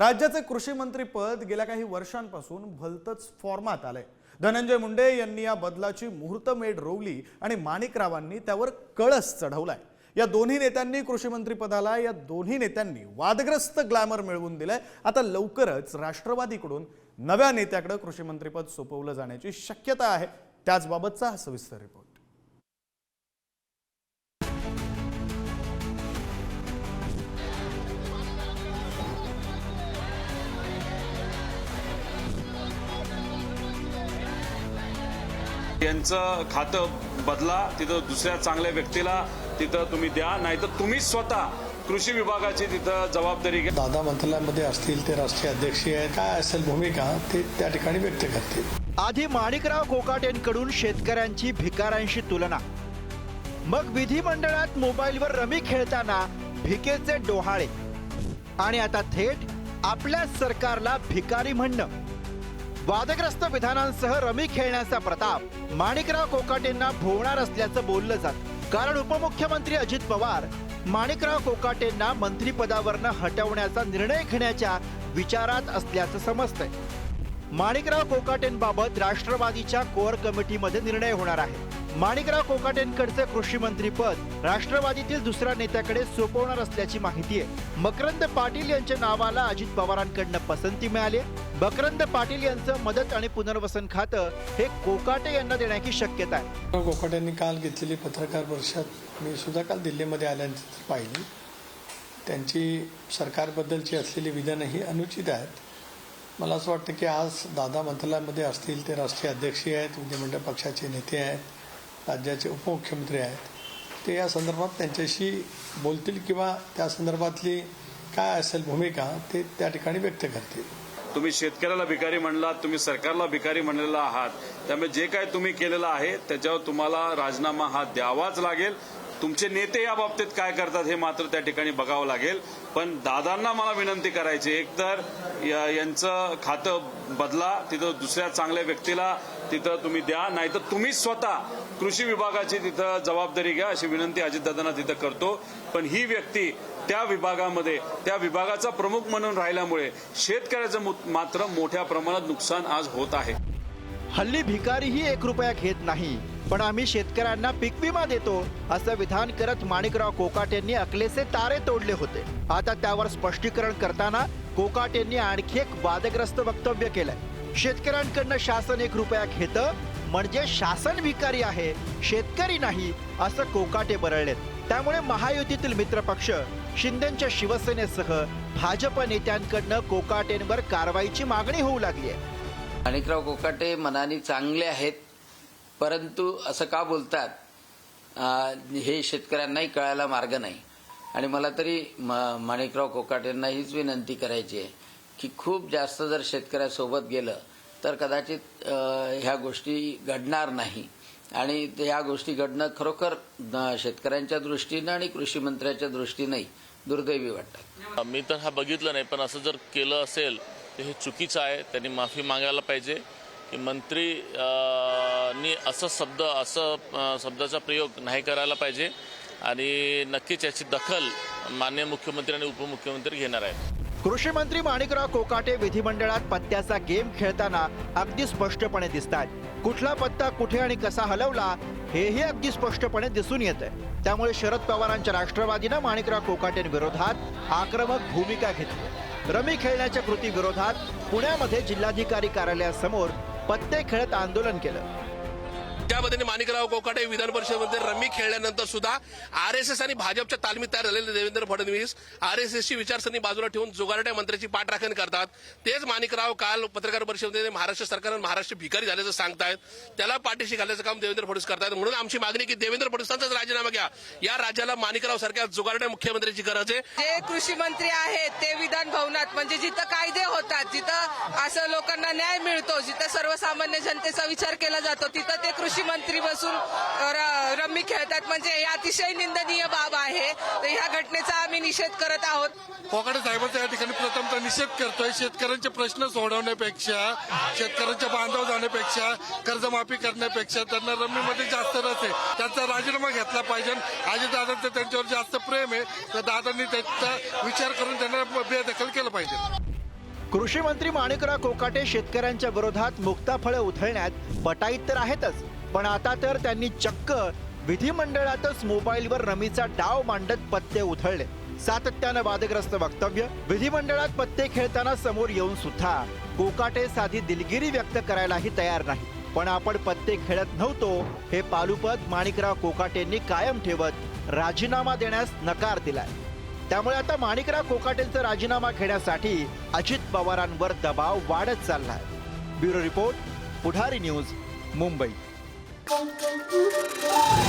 राज्याचे कृषी मंत्रीपद गेल्या काही वर्षांपासून भलतच फॉर्मात आलंय. धनंजय मुंडे यांनी या बदलाची मुहूर्तमेढ रोवली आणि माणिकरावांनी त्यावर कळस चढवलाय. या दोन्ही नेत्यांनी कृषी मंत्रीपदाला या दोन्ही नेत्यांनी वादग्रस्त ग्लॅमर मिळवून दिलंय. आता लवकरच राष्ट्रवादीकडून नव्या नेत्याकडे कृषी मंत्रीपद सोपवलं जाण्याची शक्यता आहे. त्याचबाबतचा हा सविस्तर रिपोर्ट यांचं खातं बदला तिथं दुसऱ्या चांगल्या व्यक्तीला तिथं तुम्ही द्या नाहीतर तुम्हीच स्वतः कृषी विभागाची तिथं जबाबदारी घ्या. दादा मंत्रालयामध्ये असतील ते राष्ट्रीय अध्यक्ष आहेत. काय असेल भूमिका ते त्या ठिकाणी व्यक्त करतील. आधी माणिकराव कोकाटेंकडून शेतकऱ्यांची भिकाऱ्यांशी तुलना. मग विधिमंडळात मोबाईलवर रमी खेळताना भिकेचे डोहाळे. आणि आता थेट आपल्या सरकारला भिकारी म्हणणं. वादग्रस्त विधानांसह रमी खेळण्याचा प्रताप. माणिकराव कोकाटेंना भोवणार असल्याचं बोललं जात. कारण उपमुख्यमंत्री अजित पवार माणिकराव कोकाटेंना मंत्रिपदावरनं हटवण्याचा निर्णय घेण्याच्या विचारात असल्याचं समजतंय. माणिकराव कोकाटेंबाबत राष्ट्रवादीच्या कोअर कमिटीमध्ये निर्णय होणार आहे. माणिकराव कोकाटेंकडचं कृषी मंत्री पद राष्ट्रवादीतील दुसऱ्या नेत्याकडे सोपवणार असल्याची माहिती आहे. मकरंद पाटील यांच्या नावाला अजित पवारांकडनं पसंती मिळाली. आहे. मकरंद पाटील यांचं मदत आणि पुनर्वसन खातं हे कोकाटे यांना देण्याची शक्यता आहे. कोकाटेंनी यांनी काल घेतलेली पत्रकार परिषद मी सुद्धा काल दिल्लीमध्ये आल्यानंतर पाहिली. त्यांची सरकारबद्दलची असलेली विधानं ही अनुचित आहेत. मला असं वाटतं की आज दादा मंत्रालयामध्ये असतील ते राष्ट्रीय अध्यक्ष आहेत विधिमंडळ पक्षाचे नेते आहेत. राज्याचे उपमुख्यमंत्री आहेत. ते या संदर्भात त्यांच्याशी बोलतील किंवा त्या संदर्भातली काय असेल भूमिका ते त्या ठिकाणी व्यक्त करतील. तुम्ही शेतकऱ्याला भिकारी म्हणलात तुम्ही सरकारला भिकारी म्हणलेला आहात. त्यामुळे जे काय तुम्ही केलेलं आहे त्याच्यावर तुम्हाला राजीनामा हा द्यावाच लागेल. तुमचे नेते या बाबतीत काय करतात हे मात्र त्या ठिकाणी बघावं लागेल. पण दादांना मला विनंती करायची एकतर या- यांचं खातं बदला तिथं दुसऱ्या चांगल्या व्यक्तीला तिथं तुम्ही द्या नाहीतर तुम्हीच स्वतः कृषी विभागाची तिथं जबाबदारी घ्या अशी विनंती अजितदादांना तिथं करतो. पण ही व्यक्ती त्या विभागामध्ये त्या विभागाचा प्रमुख म्हणून राहिल्यामुळे शेतकऱ्याचं मु- मात्र मोठ्या प्रमाणात नुकसान आज होत आहे. हल्ली भिकारीही एक रुपया घेत नाही पण आम्ही शेतकऱ्यांना पीक विमा देतो असं विधान करत माणिकराव कोकाटेंनी अकलेचे तारे तोडले होते. आता त्यावर स्पष्टीकरण करताना कोकाटेंनी आणखी एक वादग्रस्त वक्तव्य केलंय. शेतकऱ्यांकडनं शासन एक रुपया घेतं म्हणजे शासन भिकारी आहे शेतकरी नाही असं कोकाटे बरळलेत. त्यामुळे महायुतीतील मित्रपक्ष शिंदेच्या शिवसेनेसह भाजप नेत्यांकडनं कोकाटेंवर कारवाईची मागणी होऊ लागली आहे माणिकराव कोकाटे मनाने चांगले आहेत परंतु असं का बोलतात हे शेतकऱ्यांनाही कळायला मार्ग नाही. आणि मला तरी म- माणिकराव कोकाटेंना हीच विनंती करायची आहे की खूप जास्त जर शेतकऱ्यासोबत गेलं तर कदाचित ह्या गोष्टी घडणार नाही. आणि ह्या गोष्टी घडणं खरोखर शेतकऱ्यांच्या दृष्टीनं आणि कृषी मंत्र्याच्या दृष्टीनंही दुर्दैवी वाटतात. मी तर हा बघितलं नाही पण असं जर केलं असेल तर हे चुकीचं आहे. त्यांनी माफी मागायला पाहिजे की मंत्री नी असं शब्द असं शब्दाचा प्रयोग नाही करायला पाहिजे आणि नक्कीच याची दखल माननीय मुख्यमंत्री आणि उपमुख्यमंत्री घेणार आहेत. कृषी मंत्री माणिकराव कोकाटे विधिमंडळात पत्त्याचा गेम खेळताना अगदी स्पष्टपणे दिसतात कुठला पत्ता कुठे आणि कसा हलवला हेही अगदी स्पष्टपणे दिसून येत आहे त्यामुळे शरद पवारांच्या राष्ट्रवादीनं माणिकराव कोकाटेंविरोधात आक्रमक भूमिका घेतली. रमी खेळण्याच्या कृती विरोधात पुण्यामध्ये जिल्हाधिकारी कार्यालयासमोर पत्ते खेळत आंदोलन केलं. त्यामध्ये माणिकराव कोकाटे विधान परिषदेमध्ये रमी खेळल्यानंतर सुद्धा आरएसएस आणि भाजपच्या तालमीत तयार झालेले देवेंद्र फडणवीस आरएसएसची विचारसरणी बाजूला ठेवून जुगारट्या मंत्र्याची पाठराखण करतात. तेच माणिकराव काल पत्रकार परिषदेमध्ये महाराष्ट्र सरकार आणि महाराष्ट्र भिकारी झाल्याचं सांगतायत. त्याला पाठीशी घालण्याचं काम देवेंद्र फडणवीस करतात म्हणून आमची मागणी की देवेंद्र फडणवीसांचाच राजीनामा घ्या. या राज्याला माणिकराव सारख्या जुगारट्या मुख्यमंत्र्याची गरज आहे. जे कृषी मंत्री आहेत ते विधान भवनात म्हणजे जिथं कायदे होतात जिथं असं लोकांना न्याय मिळतो जिथं सर्वसामान्य जनतेचा विचार केला जातो तिथं ते कृषी मंत्री बसून रम्मी खेळतात. म्हणजे हे अतिशय निंदनीय बाब आहे. तर ह्या घटनेचा आम्ही निषेध करत आहोत. कोकाटे साहेबांचा या ठिकाणी प्रथमतः निषेध करतोय. शेतकऱ्यांचे प्रश्न सोडवण्यापेक्षा शेतकऱ्यांच्या बांधव जाण्यापेक्षा कर्जमाफी करण्यापेक्षा त्यांना रम्मीमध्ये जास्त रस आहे. त्यांचा राजीनामा घेतला पाहिजे. आजी दादांचं त्यांच्यावर जास्त प्रेम आहे. तर दादांनी त्याचा विचार करून त्यांना बेदखल केलं पाहिजे. कृषी मंत्री माणिकराव कोकाटे शेतकऱ्यांच्या विरोधात मुक्ताफळं उधळण्यात पटाईत तर आहेतच. पण आता तर त्यांनी चक्क विधिमंडळातच मोबाईलवर रमीचा डाव मांडत पत्ते उधळले. सातत्यानं वादग्रस्त वक्तव्य विधिमंडळात पत्ते खेळताना समोर येऊन सुद्धा कोकाटे साधी दिलगिरी व्यक्त करायलाही तयार नाही. पण आपण पत्ते खेळत नव्हतो हे पालुपद माणिकराव कोकाटेंनी कायम ठेवत राजीनामा देण्यास नकार दिलाय. त्यामुळे आता माणिकराव कोकाटेंचा राजीनामा घेण्यासाठी अजित पवारांवर दबाव वाढत चाललाय. Bureau report Pudhari news Mumbai. Música